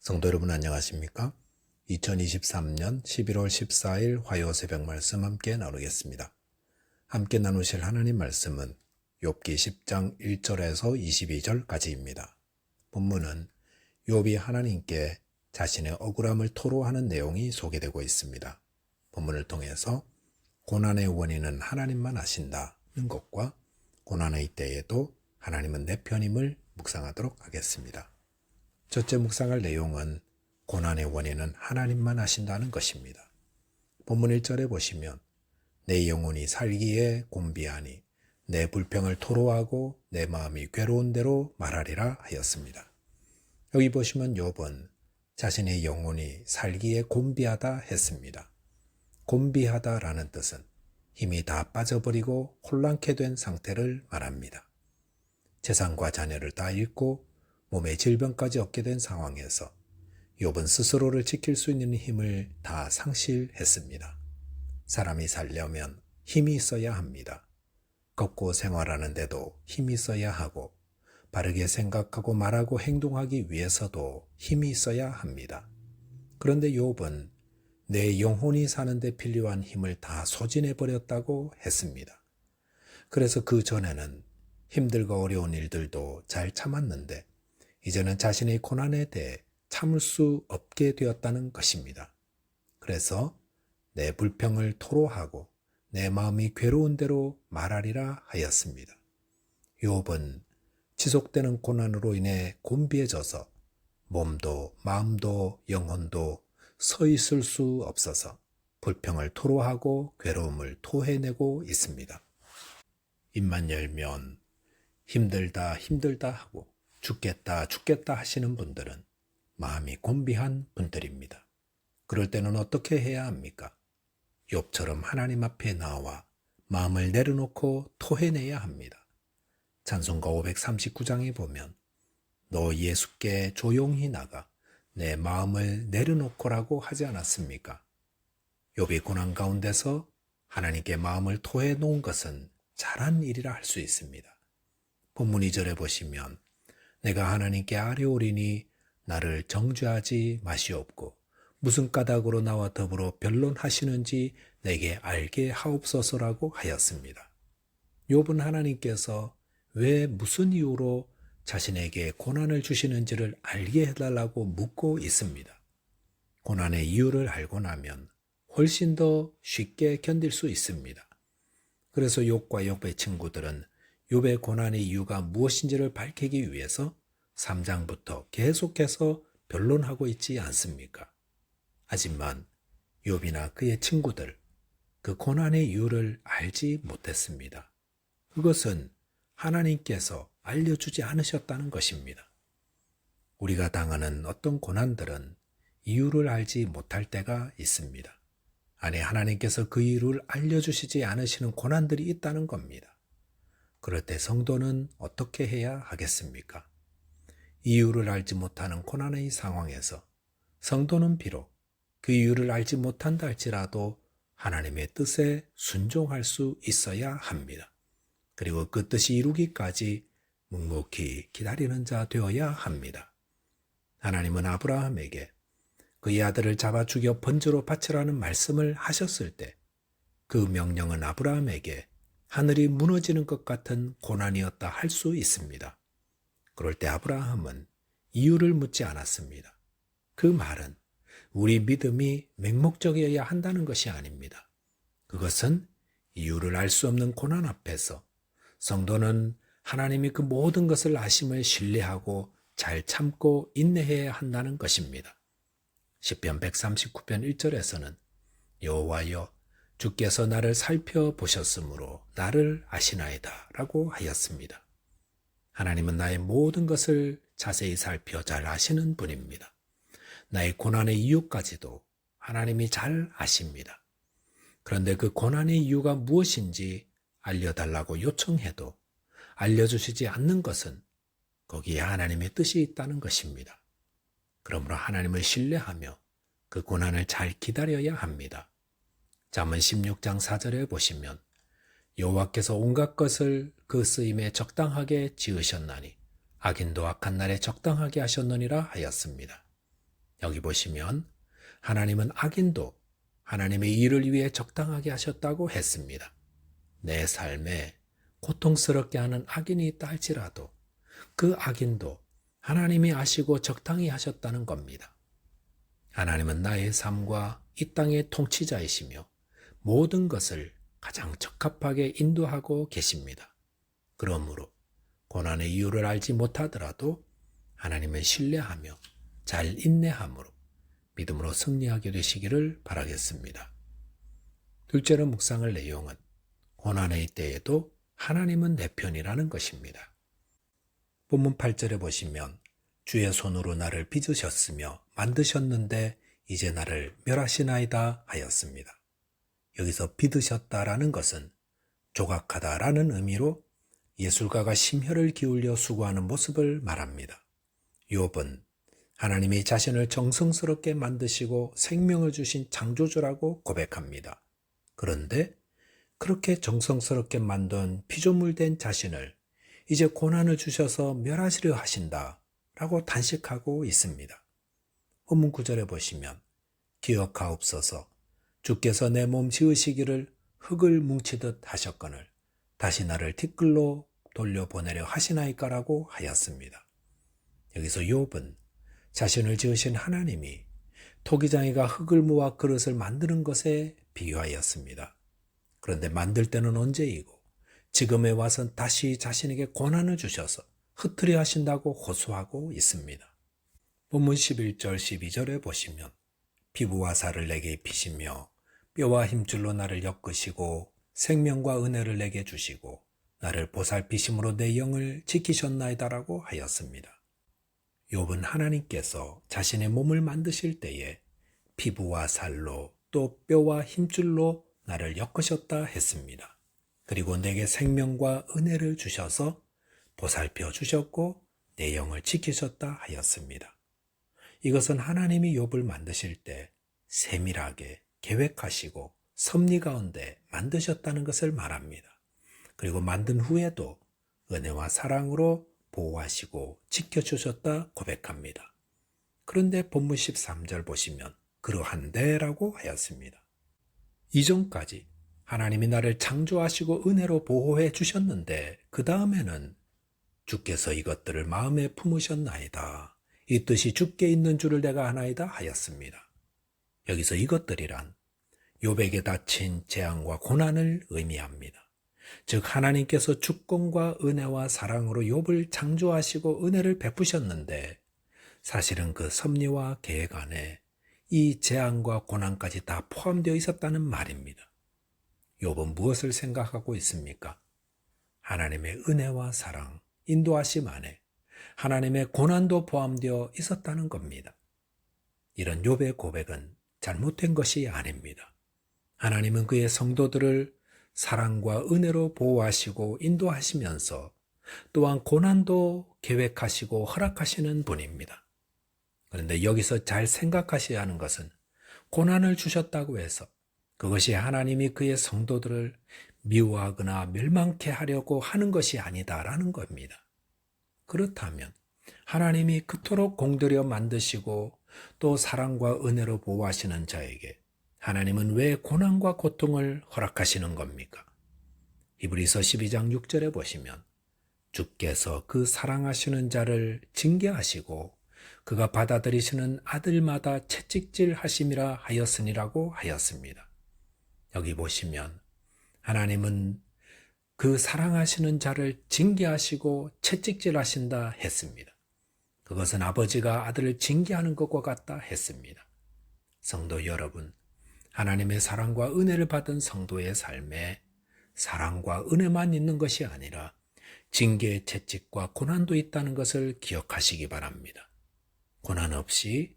성도 여러분 안녕하십니까? 2023년 11월 14일 화요 새벽 말씀 함께 나누겠습니다. 함께 나누실 하나님 말씀은 욥기 10장 1절에서 22절까지입니다. 본문은 욥이 하나님께 자신의 억울함을 토로하는 내용이 소개되고 있습니다. 본문을 통해서 고난의 원인은 하나님만 아신다는 것과 고난의 때에도 하나님은 내 편임을 묵상하도록 하겠습니다. 첫째 묵상할 내용은 고난의 원인은 하나님만 아신다는 것입니다. 본문 1절에 보시면 내 영혼이 살기에 곤비하니 내 불평을 토로하고 내 마음이 괴로운 대로 말하리라 하였습니다. 여기 보시면 욥은 자신의 영혼이 살기에 곤비하다 했습니다. 곤비하다라는 뜻은 힘이 다 빠져버리고 혼란케 된 상태를 말합니다. 재산과 자녀를 다 잃고 몸에 질병까지 얻게 된 상황에서 욥은 스스로를 지킬 수 있는 힘을 다 상실했습니다. 사람이 살려면 힘이 있어야 합니다. 걷고 생활하는데도 힘이 있어야 하고 바르게 생각하고 말하고 행동하기 위해서도 힘이 있어야 합니다. 그런데 욥은 내 영혼이 사는데 필요한 힘을 다 소진해 버렸다고 했습니다. 그래서 그 전에는 힘들고 어려운 일들도 잘 참았는데 이제는 자신의 고난에 대해 참을 수 없게 되었다는 것입니다. 그래서 내 불평을 토로하고 내 마음이 괴로운 대로 말하리라 하였습니다. 욥은 지속되는 고난으로 인해 곤비해져서 몸도 마음도 영혼도 서 있을 수 없어서 불평을 토로하고 괴로움을 토해내고 있습니다. 입만 열면 힘들다 힘들다 하고 죽겠다 죽겠다 하시는 분들은 마음이 곤비한 분들입니다. 그럴 때는 어떻게 해야 합니까? 욥처럼 하나님 앞에 나와 마음을 내려놓고 토해내야 합니다. 찬송가 539장에 보면 너 예수께 조용히 나가 내 마음을 내려놓고라고 하지 않았습니까? 욥이 고난 가운데서 하나님께 마음을 토해 놓은 것은 잘한 일이라 할 수 있습니다. 본문 2절에 보시면 내가 하나님께 아뢰오리니 나를 정죄하지 마시옵고 무슨 까닭으로 나와 더불어 변론하시는지 내게 알게 하옵소서라고 하였습니다. 욥은 하나님께서 왜 무슨 이유로 자신에게 고난을 주시는지를 알게 해달라고 묻고 있습니다. 고난의 이유를 알고 나면 훨씬 더 쉽게 견딜 수 있습니다. 그래서 욥과 욥의 친구들은 욥의 고난의 이유가 무엇인지를 밝히기 위해서 3장부터 계속해서 변론하고 있지 않습니까? 하지만 욥이나 그의 친구들 그 고난의 이유를 알지 못했습니다. 그것은 하나님께서 알려주지 않으셨다는 것입니다. 우리가 당하는 어떤 고난들은 이유를 알지 못할 때가 있습니다. 아니, 하나님께서 그 이유를 알려주시지 않으시는 고난들이 있다는 겁니다. 그럴 때 성도는 어떻게 해야 하겠습니까? 이유를 알지 못하는 고난의 상황에서 성도는 비록 그 이유를 알지 못한다 할지라도 하나님의 뜻에 순종할 수 있어야 합니다. 그리고 그 뜻이 이루기까지 묵묵히 기다리는 자 되어야 합니다. 하나님은 아브라함에게 그의 아들을 잡아 죽여 번제로 바치라는 말씀을 하셨을 때 그 명령은 아브라함에게 하늘이 무너지는 것 같은 고난이었다 할 수 있습니다. 그럴 때 아브라함은 이유를 묻지 않았습니다. 그 말은 우리 믿음이 맹목적이어야 한다는 것이 아닙니다. 그것은 이유를 알 수 없는 고난 앞에서 성도는 하나님이 그 모든 것을 아심을 신뢰하고 잘 참고 인내해야 한다는 것입니다. 10편 139편 1절에서는 여호와여 주께서 나를 살펴보셨으므로 나를 아시나이다 라고 하였습니다. 하나님은 나의 모든 것을 자세히 살펴 잘 아시는 분입니다. 나의 고난의 이유까지도 하나님이 잘 아십니다. 그런데 그 고난의 이유가 무엇인지 알려달라고 요청해도 알려주시지 않는 것은 거기에 하나님의 뜻이 있다는 것입니다. 그러므로 하나님을 신뢰하며 그 고난을 잘 기다려야 합니다. 잠언 16장 4절에 보시면 여호와께서 온갖 것을 그 쓰임에 적당하게 지으셨나니 악인도 악한 날에 적당하게 하셨느니라 하였습니다. 여기 보시면 하나님은 악인도 하나님의 일을 위해 적당하게 하셨다고 했습니다. 내 삶에 고통스럽게 하는 악인이 있다 할지라도 그 악인도 하나님이 아시고 적당히 하셨다는 겁니다. 하나님은 나의 삶과 이 땅의 통치자이시며 모든 것을 가장 적합하게 인도하고 계십니다. 그러므로 고난의 이유를 알지 못하더라도 하나님을 신뢰하며 잘 인내함으로 믿음으로 승리하게 되시기를 바라겠습니다. 둘째로 묵상할 내용은 고난의 때에도 하나님은 내 편이라는 것입니다. 본문 8절에 보시면 주의 손으로 나를 빚으셨으며 만드셨는데 이제 나를 멸하시나이다 하였습니다. 여기서 빚으셨다라는 것은 조각하다라는 의미로 예술가가 심혈을 기울여 수고하는 모습을 말합니다. 욥은 하나님이 자신을 정성스럽게 만드시고 생명을 주신 창조주라고 고백합니다. 그런데 그렇게 정성스럽게 만든 피조물된 자신을 이제 고난을 주셔서 멸하시려 하신다 라고 단식하고 있습니다. 본문 구절에 보시면 기억하옵소서 주께서 내 몸 지으시기를 흙을 뭉치듯 하셨거늘 다시 나를 티끌로 돌려보내려 하시나이까라고 하였습니다. 여기서 욥은 자신을 지으신 하나님이 토기장이가 흙을 모아 그릇을 만드는 것에 비유하였습니다. 그런데 만들 때는 언제이고 지금에 와선 다시 자신에게 고난을 주셔서 흩트려 하신다고 호소하고 있습니다. 본문 11절 12절에 보시면 피부와 살을 내게 입히시며 뼈와 힘줄로 나를 엮으시고 생명과 은혜를 내게 주시고 나를 보살피심으로 내 영을 지키셨나이다라고 하였습니다. 욥은 하나님께서 자신의 몸을 만드실 때에 피부와 살로 또 뼈와 힘줄로 나를 엮으셨다 했습니다. 그리고 내게 생명과 은혜를 주셔서 보살펴 주셨고 내 영을 지키셨다 하였습니다. 이것은 하나님이 욥을 만드실 때 세밀하게 계획하시고 섭리 가운데 만드셨다는 것을 말합니다. 그리고 만든 후에도 은혜와 사랑으로 보호하시고 지켜주셨다 고백합니다. 그런데 본문 13절 보시면 그러한데라고 하였습니다. 이전까지 하나님이 나를 창조하시고 은혜로 보호해 주셨는데 그 다음에는 주께서 이것들을 마음에 품으셨나이다. 이 뜻이 주께 있는 줄을 내가 아나이다 하였습니다. 여기서 이것들이란 요백에 닥친 재앙과 고난을 의미합니다. 즉 하나님께서 주권과 은혜와 사랑으로 욥을 창조하시고 은혜를 베푸셨는데 사실은 그 섭리와 계획 안에 이 재앙과 고난까지 다 포함되어 있었다는 말입니다. 욥은 무엇을 생각하고 있습니까? 하나님의 은혜와 사랑, 인도하심 안에 하나님의 고난도 포함되어 있었다는 겁니다. 이런 욥의 고백은 잘못된 것이 아닙니다. 하나님은 그의 성도들을 사랑과 은혜로 보호하시고 인도하시면서 또한 고난도 계획하시고 허락하시는 분입니다. 그런데 여기서 잘 생각하셔야 하는 것은 고난을 주셨다고 해서 그것이 하나님이 그의 성도들을 미워하거나 멸망케 하려고 하는 것이 아니다라는 겁니다. 그렇다면 하나님이 그토록 공들여 만드시고 또 사랑과 은혜로 보호하시는 자에게 하나님은 왜 고난과 고통을 허락하시는 겁니까? 히브리서 12장 6절에 보시면 주께서 그 사랑하시는 자를 징계하시고 그가 받아들이시는 아들마다 채찍질 하심이라 하였으니라고 하였습니다. 여기 보시면 하나님은 그 사랑하시는 자를 징계하시고 채찍질 하신다 했습니다. 그것은 아버지가 아들을 징계하는 것과 같다 했습니다. 성도 여러분, 하나님의 사랑과 은혜를 받은 성도의 삶에 사랑과 은혜만 있는 것이 아니라 징계, 채찍과 고난도 있다는 것을 기억하시기 바랍니다. 고난 없이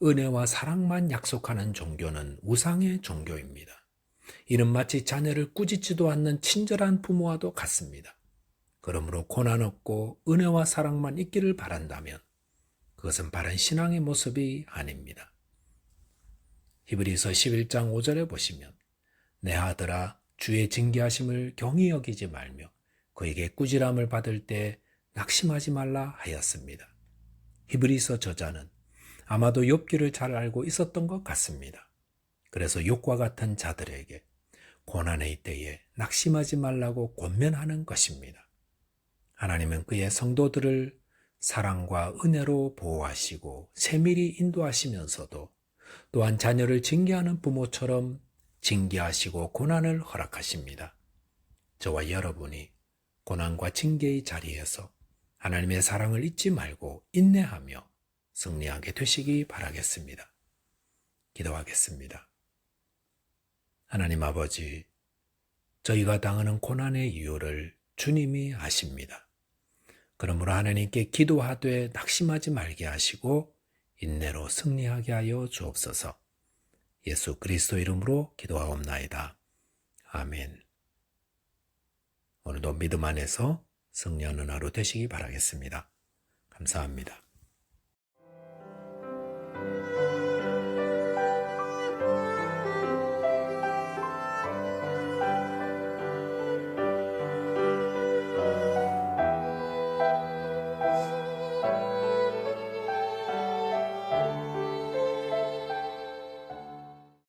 은혜와 사랑만 약속하는 종교는 우상의 종교입니다. 이는 마치 자녀를 꾸짖지도 않는 친절한 부모와도 같습니다. 그러므로 고난 없고 은혜와 사랑만 있기를 바란다면 그것은 바른 신앙의 모습이 아닙니다. 히브리서 11장 5절에 보시면 내 아들아 주의 징계하심을 경히 여기지 말며 그에게 꾸지람을 받을 때 낙심하지 말라 하였습니다. 히브리서 저자는 아마도 욥기를 잘 알고 있었던 것 같습니다. 그래서 욥과 같은 자들에게 고난의 이때에 낙심하지 말라고 권면하는 것입니다. 하나님은 그의 성도들을 사랑과 은혜로 보호하시고 세밀히 인도하시면서도 또한 자녀를 징계하는 부모처럼 징계하시고 고난을 허락하십니다. 저와 여러분이 고난과 징계의 자리에서 하나님의 사랑을 잊지 말고 인내하며 승리하게 되시기 바라겠습니다. 기도하겠습니다. 하나님 아버지, 저희가 당하는 고난의 이유를 주님이 아십니다. 그러므로 하나님께 기도하되 낙심하지 말게 하시고 인내로 승리하게 하여 주옵소서. 예수 그리스도 이름으로 기도하옵나이다. 아멘. 오늘도 믿음 안에서 승리하는 하루 되시기 바라겠습니다. 감사합니다.